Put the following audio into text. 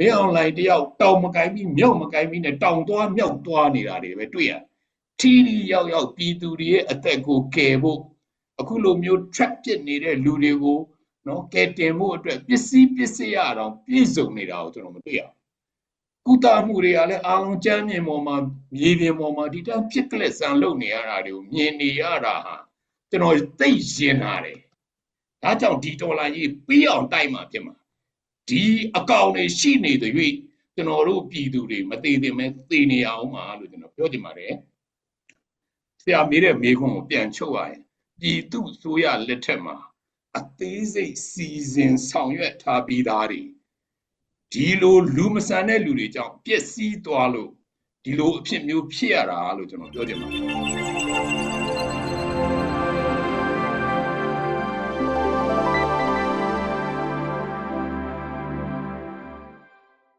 မင်းအောင်လိုင်းတယောက်တောင်မကိုင်းပြီးမြောက်မကိုင်းပြီးနဲ့တောင်သွားမြောက်သွားနေတာတွေပဲတွေ့ရထီထီရောက်ရောက်ပြည်သူတွေရဲ့အသက်ကိုကယ်ဖို့အခုလိုမျိုး trap ပစ်နေတဲ့လူတွေကိုနော်ကယ်တင်ဖို့အတွက်ပစ္စည်းပစ္စည်းရအောင်ပြည့်စုံနေတာကိုကျွန်တော်မတွေ့ရဘူးကုသမှုတွေကလည်းအားလုံးကြမ်းမြင်ပေါ်မှာမြေပြင်ပေါ်မှာဒီတန်းဖြစ်ကလက်ဆန်လုပ်နေရတာတွေကိုမြင်နေရတာဟာကျွန်တော်သိရင်လာတယ်ဒါကြောင့်ဒီဒေါ်လာကြီးပြီးအောင်တိုက်မှာဖြစ်မှာ ဒီအကောင်တွေရှိနေတဲ့၍ကျွန်တော်တို့ပြည်သူတွေမသေးသင့်မဲသေနေအောင်ပါလို့ကျွန်တော်ပြောချင်ပါတယ်ဆရာမေးတဲ့မေးခွန်းကိုပြန်ချုပ်ရရင်ပြည်သူဆိုရလက်ထက်မှာအသေးစိတ်စီစဉ်ဆောင်ရွက်ထားပြီးသားတွေဒီလိုလူမဆန်တဲ့လူတွေကြောင့်ပျက်စီးသွားလို့ဒီလိုအဖြစ်မျိုးဖြစ်ရတာလို့ကျွန်တော်ပြောချင်ပါတယ်